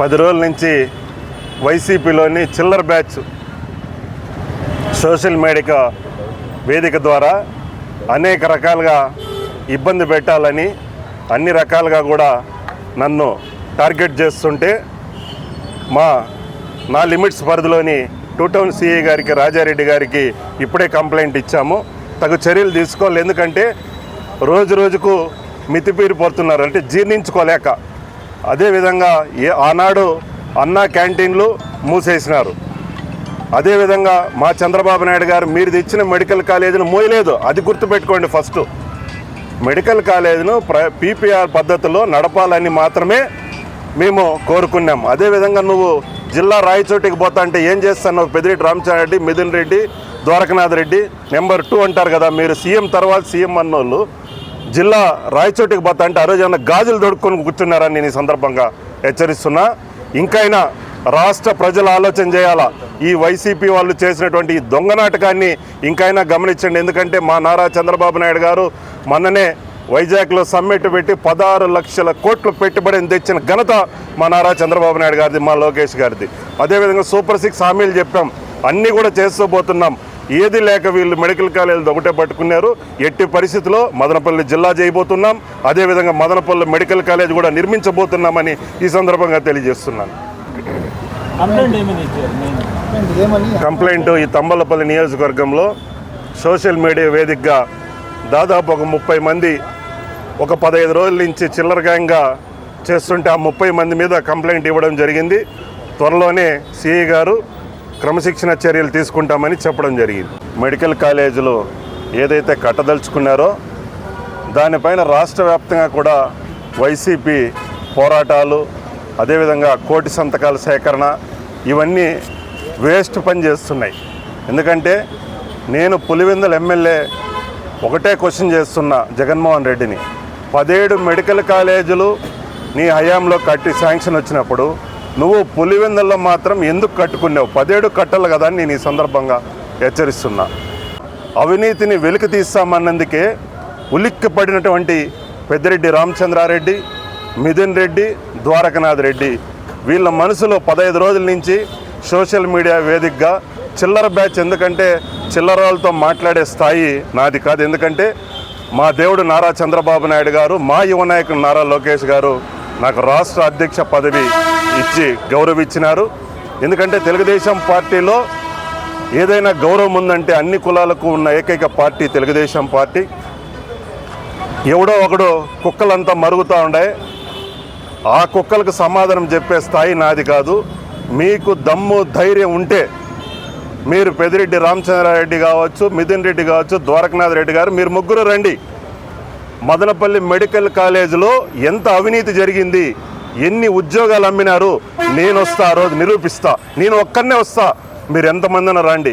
పది రోజుల నుంచి వైసీపీలోని చిల్లర్ బ్యాచ్ సోషల్ మీడియా వేదిక ద్వారా అనేక రకాలుగా ఇబ్బంది పెట్టాలని అన్ని రకాలుగా కూడా నన్ను టార్గెట్ చేస్తుంటే మా నా లిమిట్స్ పరిధిలోని టూ టౌన్ సిఐ గారికి రాజారెడ్డి గారికి ఇప్పుడే కంప్లైంట్ ఇచ్చాము. తగు చర్యలు తీసుకోవాలి. ఎందుకంటే రోజు రోజుకు మితిపీరిపోతున్నారు. అంటే జీర్ణించుకోలేక. అదేవిధంగా ఏ ఆనాడు అన్నా క్యాంటీన్లు మూసేసినారు. అదేవిధంగా మా చంద్రబాబు నాయుడు గారు మీరు తెచ్చిన మెడికల్ కాలేజీని మోయలేదు. అది గుర్తుపెట్టుకోండి ఫస్ట్. మెడికల్ కాలేజీను ప్ర పీపీఆర్ పద్ధతిలో నడపాలని మాత్రమే మేము కోరుకున్నాం. అదేవిధంగా నువ్వు జిల్లా రాయచోటికి పోతా అంటే ఏం చేస్తాను పెదిరెడ్డి రామచంద్ర మిథున్ రెడ్డి ద్వారకనాథ్ రెడ్డి నెంబర్ టూ అంటారు కదా మీరు. సీఎం తర్వాత సీఎం అన్నోళ్ళు జిల్లా రాయచోటికి పోతా అంటే ఆ రోజు ఏమైనా గాజులు దొడుక్కొని కూర్చున్నారని నేను ఈ సందర్భంగా హెచ్చరిస్తున్నా. ఇంకైనా రాష్ట్ర ప్రజలు ఆలోచన చేయాలా? ఈ వైసీపీ వాళ్ళు చేసినటువంటి ఈ దొంగ నాటకాన్ని ఇంకైనా గమనించండి. ఎందుకంటే మా నారా చంద్రబాబు నాయుడు గారు మొన్ననే వైజాగ్లో సమ్మిట్ పెట్టి పదహారు లక్షల కోట్లు పెట్టుబడిని తెచ్చిన ఘనత మా నారా చంద్రబాబు నాయుడు గారిది మా లోకేష్ గారిది. అదేవిధంగా సూపర్ సిక్స్ హామీలు చెప్పాం. అన్నీ కూడా చేస్తూ పోతున్నాం. ఏది లేక వీళ్ళు మెడికల్ కాలేజీలు ఒకటే పట్టుకున్నారు. ఎట్టి పరిస్థితిలో మదనపల్లి జిల్లా చేయబోతున్నాం. అదేవిధంగా మదనపల్లి మెడికల్ కాలేజ్ కూడా నిర్మించబోతున్నామని ఈ సందర్భంగా తెలియజేస్తున్నాను. కంప్లైంట్ ఏమని ఇచ్చారు? మెయిన్ ఏమని? కంప్లైంట్ ఈ తంబలపల్లి నియోజకవర్గంలో సోషల్ మీడియా వేదికగా దాదాపు ఒక ముప్పై మంది ఒక పదహైదు రోజుల నుంచి చిల్లరగాయంగా చేస్తుంటే ఆ ముప్పై మంది మీద కంప్లైంట్ ఇవ్వడం జరిగింది. త్వరలోనే సిఐ గారు క్రమశిక్షణ చర్యలు తీసుకుంటామని చెప్పడం జరిగింది. మెడికల్ కాలేజీలు ఏదైతే కట్టదలుచుకున్నారో దానిపైన రాష్ట్ర వ్యాప్తంగా కూడా వైసీపీ పోరాటాలు అదేవిధంగా కోటి సంతకాల సేకరణ ఇవన్నీ వేస్ట్ పని చేస్తున్నాయి. ఎందుకంటే నేను పులివెందుల ఎమ్మెల్యే ఒకటే క్వశ్చన్ చేస్తున్నా జగన్మోహన్ రెడ్డిని. పదిహేడు మెడికల్ కాలేజీలు నీ హయాంలో కట్టి శాంక్షన్ వచ్చినప్పుడు నువ్వు పులివెందుల్లో మాత్రం ఎందుకు కట్టుకున్నావు? పదేడు కట్టలు కదా అని నేను ఈ సందర్భంగా హెచ్చరిస్తున్నా. అవినీతిని వెలికి తీస్తామన్నందుకే ఉలిక్కి పడినటువంటి పెద్దిరెడ్డి రామచంద్రారెడ్డి మిథున్ రెడ్డి ద్వారకనాథ్ రెడ్డి వీళ్ళ మనసులో పదహైదు రోజుల నుంచి సోషల్ మీడియా వేదికగా చిల్లర బ్యాచ్ ఎందుకంటే చిల్లరాలతో మాట్లాడే స్థాయి నాది కాదు. ఎందుకంటే మా దేవుడు నారా చంద్రబాబు నాయుడు గారు మా యువ నాయకుడు నారా లోకేష్ గారు నాకు రాష్ట్ర అధ్యక్ష పదవి ఇచ్చి గౌరవించినారు. ఎందుకంటే తెలుగుదేశం పార్టీలో ఏదైనా గౌరవం ఉందంటే అన్ని కులాలకు ఉన్న ఏకైక పార్టీ తెలుగుదేశం పార్టీ. ఎవడో ఒకడు కుక్కలంతా మరుగుతూ ఉండే. ఆ కుక్కలకు సమాధానం చెప్పే స్థాయి నాది కాదు. మీకు దమ్ము ధైర్యం ఉంటే మీరు పెదిరెడ్డి రామచంద్రారెడ్డి కావచ్చు మిథున్ రెడ్డి కావచ్చు ద్వారకనాథ్ రెడ్డి గారు మీరు ముగ్గురు రండి. మదనపల్లి మెడికల్ కాలేజీలో ఎంత అవినీతి జరిగింది? ఎన్ని ఉద్యోగాలు అమ్మినారు? నేను వస్తా ఆ రోజు నిరూపిస్తా. నేను ఒక్కనే వస్తా. మీరు ఎంతమందిన రండి.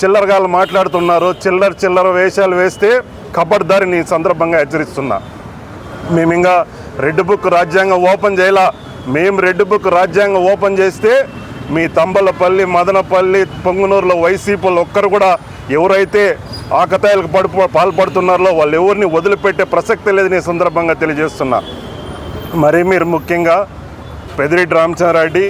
చిల్లరగాలు మాట్లాడుతున్నారు. చిల్లర చిల్లర వేషాలు వేస్తే కబడ్దారి నేను సందర్భంగా హెచ్చరిస్తున్నా. మేము ఇంకా రెడ్ బుక్ రాజ్యాంగం ఓపెన్ చేయాల? మేము రెడ్ బుక్ రాజ్యాంగం ఓపెన్ చేస్తే మీ తంబలపల్లి మదనపల్లి పొంగునూరులో వైసీపీలు ఒక్కరు కూడా ఎవరైతే ఆకతాయిలకు పడు పాల్పడుతున్నారో వాళ్ళు ఎవరిని వదిలిపెట్టే ప్రసక్తి లేదు ఈ సందర్భంగా తెలియజేస్తున్నా. మరి మీరు ముఖ్యంగా పెదిరెడ్డి రామచంద్రారెడ్డి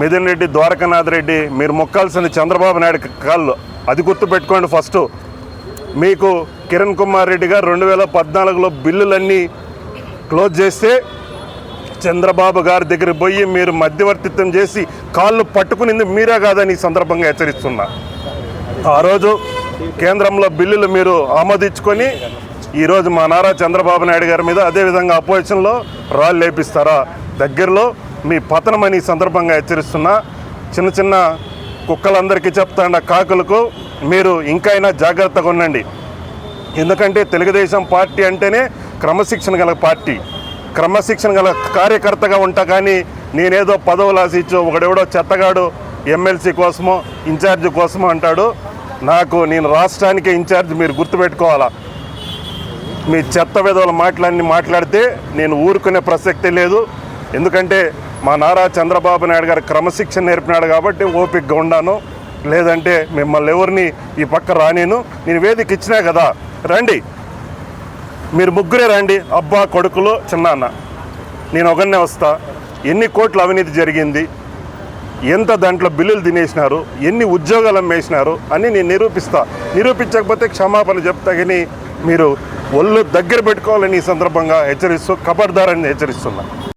మిథున్ రెడ్డి ద్వారకానాథ్ రెడ్డి మీరు మొక్కాల్సింది చంద్రబాబు నాయుడు కాళ్ళు అది గుర్తుపెట్టుకోండి ఫస్ట్. మీకు కిరణ్ కుమార్ రెడ్డి గారు రెండు వేల పద్నాలుగులో బిల్లులన్నీ క్లోజ్ చేస్తే చంద్రబాబు గారి దగ్గర పోయి మీరు మధ్యవర్తిత్వం చేసి కాళ్ళు పట్టుకునింది మీరే కాదని ఈ సందర్భంగా హెచ్చరిస్తున్నా. ఆ రోజు కేంద్రంలో బిల్లులు మీరు ఆమోదించుకొని ఈరోజు మా నారా చంద్రబాబు నాయుడు గారి మీద అదేవిధంగా అపోజిషన్లో రాళ్ళు లేపిస్తారా? దగ్గరలో మీ పతనమని సందర్భంగా హెచ్చరిస్తున్నా. చిన్న చిన్న కుక్కలందరికీ చెప్తాండ కాకులకు మీరు ఇంకైనా జాగ్రత్తగా ఉండండి. ఎందుకంటే తెలుగుదేశం పార్టీ అంటేనే క్రమశిక్షణ గల పార్టీ. క్రమశిక్షణ గల కార్యకర్తగా ఉంటా కానీ నేనేదో పదవులు ఆశించు ఒకడెవడో చెత్తగాడు ఎమ్మెల్సీ కోసమో ఇన్ఛార్జ్ కోసమో అంటాడు. నాకు నేను రాష్ట్రానికే ఇన్ఛార్జ్ మీరు గుర్తుపెట్టుకోవాలా? మీ చెత్త విధవల మాటలన్నీ మాట్లాడితే నేను ఊరుకునే ప్రసక్తి లేదు. ఎందుకంటే మా నారా చంద్రబాబు నాయుడు గారు క్రమశిక్షణ నేర్పినాడు కాబట్టి ఓపికగా ఉన్నాను లేదంటే మిమ్మల్ని ఎవరిని ఈ పక్క రానేను. నేను వేదిక ఇచ్చినా కదా. రండి. మీరు ముగ్గురే రండి. అబ్బా కొడుకులు చిన్నాన్న. నేను ఒకనే వస్తా. ఎన్ని కోట్ల అవినీతి జరిగింది? ఎంత దాంట్లో బిల్లులు తినేసినారు ఎన్ని ఉద్యోగాలు అమ్మేసినారు అని నేను నిరూపిస్తా. నిరూపించకపోతే క్షమాపణ చెప్తాగని మీరు ఒళ్ళు దగ్గర పెట్టుకోవాలని ఈ సందర్భంగా హెచ్చరిస్తూ కబర్దారని హెచ్చరిస్తున్నా.